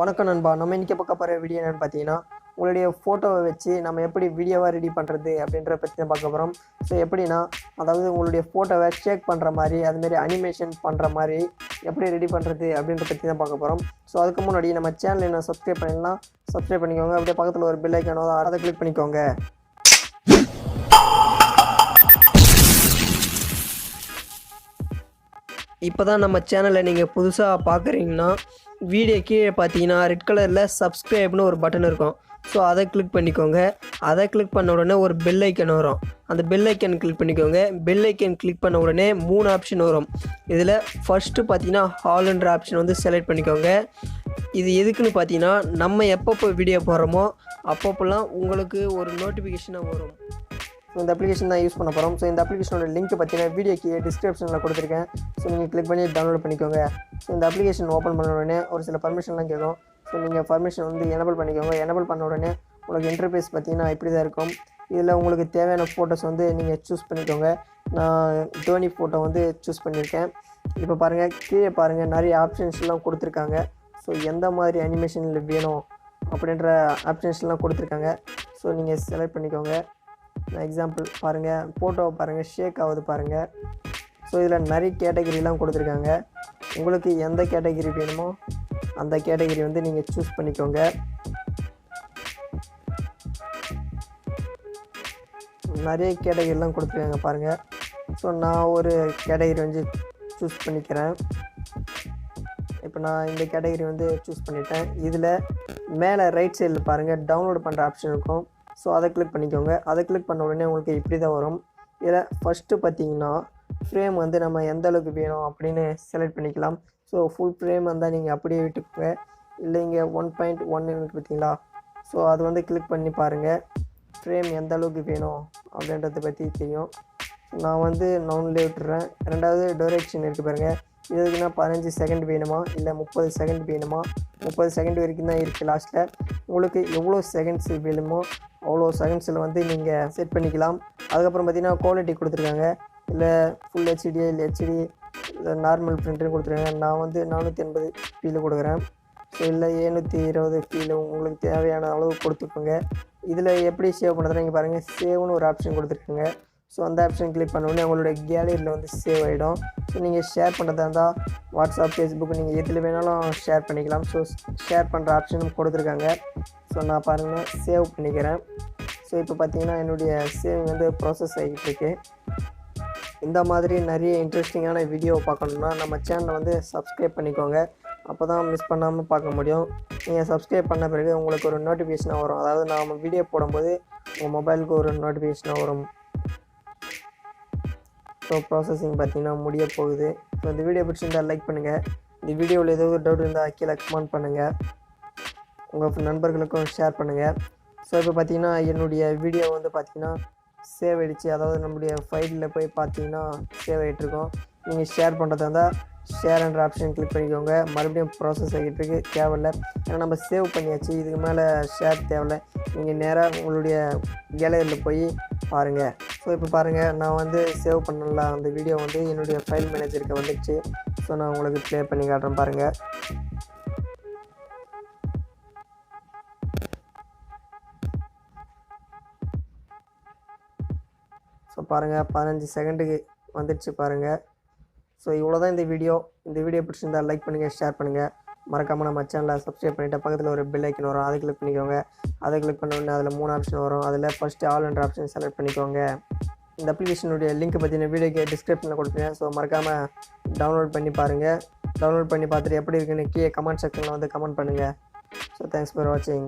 வணக்கம் நண்பா. நம்ம இன்றைக்கி பார்க்க போகிற வீடியோ என்னென்னு பார்த்தீங்கன்னா உங்களுடைய ஃபோட்டோவை வச்சு நம்ம எப்படி வீடியோவாக ரெடி பண்ணுறது அப்படின்ற பற்றி தான் பார்க்க போகிறோம் ஸோ எப்படின்னா அதாவது உங்களுடைய ஃபோட்டோவை ஷேக் பண்ணுற மாதிரி அதுமாரி அனிமேஷன் பண்ணுற மாதிரி எப்படி ரெடி பண்ணுறது அப்படின்ற பற்றி தான் பார்க்க போகிறோம் ஸோ அதுக்கு முன்னாடி நம்ம சேனல் என்ன சப்ஸ்கிரைப் பண்ணிடலாம் சப்ஸ்கிரைப் பண்ணிக்கோங்க. அப்படியே பக்கத்தில் ஒரு பெல் ஐக்கானோ அதை கிளிக் பண்ணிக்கோங்க. இப்போ தான் நம்ம சேனலை நீங்கள் புதுசாக பார்க்குறீங்கன்னா வீடியோ கீழே பார்த்தீங்கன்னா ரெட் கலரில் சப்ஸ்கிரைப்னு ஒரு பட்டன் இருக்கும். ஸோ அதை கிளிக் பண்ணிக்கோங்க. அதை கிளிக் பண்ண உடனே ஒரு பெல் ஐக்கன் வரும். அந்த பெல் ஐக்கன் கிளிக் பண்ணிக்கோங்க. பெல் ஐக்கன் கிளிக் பண்ண உடனே மூணு ஆப்ஷன் வரும். இதில் ஃபஸ்ட்டு பார்த்தீங்கன்னா ஹால்ன்ற ஆப்ஷன் வந்து செலக்ட் பண்ணிக்கோங்க. இது எதுக்குன்னு பார்த்தீங்கன்னா நம்ம எப்பப்போ வீடியோ போடுறோமோ அப்பப்போலாம் உங்களுக்கு ஒரு நோட்டிஃபிகேஷனாக வரும். இந்த அப்ளிகேஷன் தான் யூஸ் பண்ண போகிறோம் ஸோ இந்த அப்ளிகேஷனோட லிங்க் பார்த்தீங்கன்னா வீடியோ வீடியோக்கு டிஸ்கிரிப்ஷனில் கொடுத்துருக்கேன். ஸோ நீங்கள் கிளிக் பண்ணி டவுன்லோட் பண்ணிக்கோங்க. ஸோ இந்த அப்ளிகேஷன் ஓப்பன் பண்ண உடனே ஒரு சில பர்மிஷன்லாம் கேட்கும். ஸோ நீங்கள் பர்மிஷன் வந்து எனபிள் பண்ணிக்கோங்க. எனபிள் பண்ண உடனே உங்களுக்கு இன்டர்ஃபேஸ் பார்த்தீங்கன்னா இப்படி தான் இருக்கும். இதில் உங்களுக்கு தேவையான ஃபோட்டோஸ் வந்து நீங்கள் சூஸ் பண்ணிக்கோங்க. நான் தோனி ஃபோட்டோ வந்து சூஸ் பண்ணியிருக்கேன். இப்போ பாருங்கள் கீழே பாருங்கள் நிறைய ஆப்ஷன்ஸ்லாம் கொடுத்துருக்காங்க. ஸோ எந்த மாதிரி அனிமேஷனில் வேணும் அப்படின்ற ஆப்ஷன்ஸ்லாம் கொடுத்துருக்காங்க. ஸோ நீங்கள் செலக்ட் பண்ணிக்கோங்க. எக்ஸாம்பிள் பாருங்கள் ஃபோட்டோவை பாருங்கள் ஷேக் ஆகுது பாருங்கள் ஸோ இதில் நிறைய கேட்டகரிலாம் கொடுத்துருக்காங்க. உங்களுக்கு எந்த கேட்டகரி வேணுமோ அந்த கேட்டகரி வந்து நீங்கள் சூஸ் பண்ணிக்கோங்க. நிறைய கேட்டகரிலாம் கொடுத்துருக்காங்க பாருங்கள் ஸோ நான் ஒரு கேட்டகரி வந்து சூஸ் பண்ணிக்கிறேன். இப்போ நான் இந்த கேட்டகரி வந்து சூஸ் பண்ணிட்டேன். இதில் மேலே ரைட் சைடில் பாருங்கள் டவுன்லோட் பண்ணுற ஆப்ஷன் இருக்கும். ஸோ அதை கிளிக் பண்ணிக்கோங்க. அதை கிளிக் பண்ண உடனே உங்களுக்கு இப்படி தான் வரும். இதில் ஃபஸ்ட்டு பார்த்தீங்கன்னா ஃப்ரேம் வந்து நம்ம எந்த அளவுக்கு வேணும் அப்படின்னு செலக்ட் பண்ணிக்கலாம். ஸோ ஃபுல் ஃப்ரேம் வந்தால் நீங்கள் அப்படியே விட்டுக்கோங்க. இல்லை இங்கே ஒன் பாயிண்ட் ஒன் இருக்குது பார்த்தீங்களா? ஸோ அது வந்து கிளிக் பண்ணி பாருங்கள் ஃப்ரேம் எந்த அளவுக்கு வேணும் அப்படின்றத பற்றி தெரியும். நான் வந்து நவுன்லேயே விட்டுறேன். ரெண்டாவது டொரேக்ஷன் இருக்குது பாருங்கள் இதுக்குன்னா எதுக்குன்னா பதினஞ்சு செகண்ட் வேணுமா? இல்லை முப்பது செகண்ட் வேணுமா? முப்பது செகண்ட் வரைக்கும் தான் இருக்குது லாஸ்ட்டில் உங்களுக்கு எவ்வளோ செகண்ட்ஸ் வேணுமோ அவ்வளோ செகண்ட்ஸில் வந்து நீங்கள் செட் பண்ணிக்கலாம். அதுக்கப்புறம் பார்த்தீங்கன்னா குவாலிட்டி கொடுத்துருக்காங்க. இல்லை ஃபுல் ஹெச்டி இல்லை ஹெச்டி இல்லை நார்மல் பிரிண்ட்னு கொடுத்துருக்காங்க. நான் வந்து நானூற்றி எண்பது ஃபீலு கொடுக்குறேன். ஸோ இல்லை ஏழ்நூற்றி இருபது ஃபீல் உங்களுக்கு தேவையான அளவு கொடுத்துக்கோங்க. இதில் எப்படி சேவ் பண்ணுறதுன்னு நீங்கள் பாருங்கள் சேவ்னு ஒரு ஆப்ஷன் கொடுத்துருக்குங்க. ஸோ அந்த ஆப்ஷன் கிளிக் பண்ண உடனே உங்களுடைய கேலரியில் வந்து சேவ் ஆகிடும் ஸோ நீங்கள் ஷேர் பண்ணுறதா இருந்தால் வாட்ஸ்அப் ஃபேஸ்புக் நீங்கள் எதில் வேணாலும் ஷேர் பண்ணிக்கலாம். ஸோ ஷேர் பண்ணுற ஆப்ஷனும் கொடுத்துருக்காங்க. ஸோ நான் பாருங்கள் சேவ் பண்ணிக்கிறேன். ஸோ இப்போ பார்த்தீங்கன்னா என்னுடைய சேவிங் வந்து ப்ராசஸ் ஆகிட்டு இருக்கு. இந்த மாதிரி நிறைய இன்ட்ரெஸ்டிங்கான வீடியோ பார்க்கணுன்னா நம்ம சேனலை வந்து சப்ஸ்கிரைப் பண்ணிக்கோங்க. அப்போ தான் மிஸ் பண்ணாமல் பார்க்க முடியும். நீங்கள் சப்ஸ்கிரைப் பண்ண பிறகு உங்களுக்கு ஒரு நோட்டிஃபிகேஷனாக வரும். அதாவது நாம் வீடியோ போடும்போது உங்கள் மொபைலுக்கு ஒரு நோட்டிஃபிகேஷனாக வரும். ஸோ ப்ராசஸிங் பார்த்தீங்கன்னா முடிய போகுது. ஸோ இந்த வீடியோ பிடிச்சிருந்தால் லைக் பண்ணுங்கள் இந்த வீடியோவில் ஏதாவது டவுட் இருந்தால் கீழே கமெண்ட் பண்ணுங்கள் உங்கள் நண்பர்களுக்கும் ஷேர் பண்ணுங்கள் ஸோ இப்போ பார்த்தீங்கன்னா என்னுடைய வீடியோ வந்து பார்த்தீங்கன்னா சேவ் ஆகிடுச்சு அதாவது நம்முடைய ஃபைலில் போய் பார்த்தீங்கன்னா சேவ் ஆகிட்டுருக்கோம் நீங்கள் ஷேர் பண்ணுறதா இருந்தால் ஷேர்ன்ற ஆப்ஷன் கிளிக் பண்ணிக்கோங்க. மறுபடியும் ப்ராசஸ் ஆகிட்டு இருக்கு. தேவையில்ல. ஏன்னா நம்ம சேவ் பண்ணியாச்சு. இதுக்கு மேலே ஷேர் தேவையில்ல. நீங்கள் நேராக உங்களுடைய கேலரியில் போய் பாருங்கள் ஸோ இப்போ பாருங்கள் நான் வந்து சேவ் பண்ணல. அந்த வீடியோ வந்து என்னுடைய ஃபைல் மேனேஜருக்கு வந்துடுச்சு. ஸோ நான் உங்களுக்கு ப்ளே பண்ணி காட்டுறேன் பாருங்கள் ஸோ பாருங்கள் பதினஞ்சு செகண்டுக்கு வந்துடுச்சு பாருங்கள் ஸோ இவ்வளோ தான் இந்த வீடியோ இந்த வீடியோ பிடிச்சிருந்தால் லைக் பண்ணுங்கள் ஷேர் பண்ணுங்கள் மறக்காமல் நம்ம சேனலை சப்ஸ்கிரைப் பண்ணிவிட்டு பக்கத்தில் ஒரு பெல் ஐக்கன் வரும். அதை கிளிக் பண்ணிக்கோங்க. அதை கிளிக் பண்ண உடனே அதில் மூணு ஆப்ஷன் வரும். அதில் ஃபஸ்ட்டு ஆல் என்ற ஆப்ஷன் செலக்ட் பண்ணிக்கோங்க. இந்த அப்ளிகேஷனுடைய லிங்க் பற்றின வீடியோக்கு டிஸ்கிரிப்ஷனில் கொடுத்துருக்கேன் ஸோ மறக்காமல் டவுன்லோட் பண்ணி பாருங்கள் டவுன்லோட் பண்ணி பார்த்துட்டு எப்படி இருக்குன்னு கீழே கமெண்ட் செக்ஷனில் வந்து கமெண்ட் பண்ணுங்கள் ஸோ தேங்க்ஸ் ஃபார் வாட்சிங்